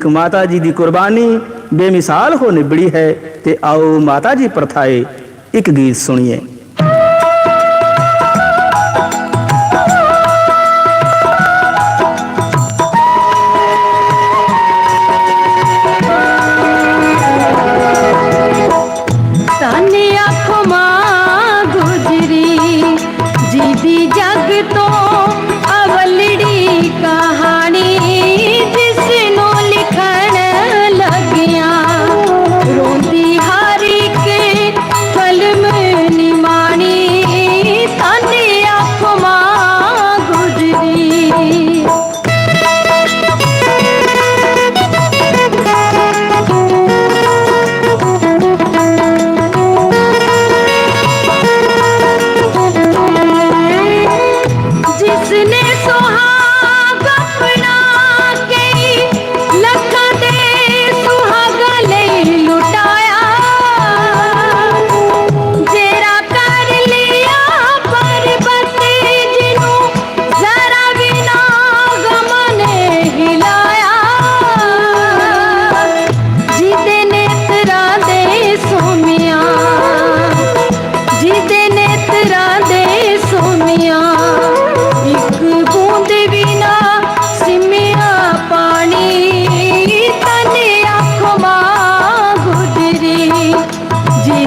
ਇੱਕ ਮਾਤਾ ਜੀ ਦੀ ਕੁਰਬਾਨੀ ਬੇਮਿਸਾਲ ਹੋ ਨਿਬੜੀ ਹੈ ਤੇ ਆਓ ਮਾਤਾ ਜੀ ਪ੍ਰਥਾਏ ਇੱਕ ਗੀਤ ਸੁਣੀਏ।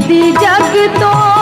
দিদি জাগতো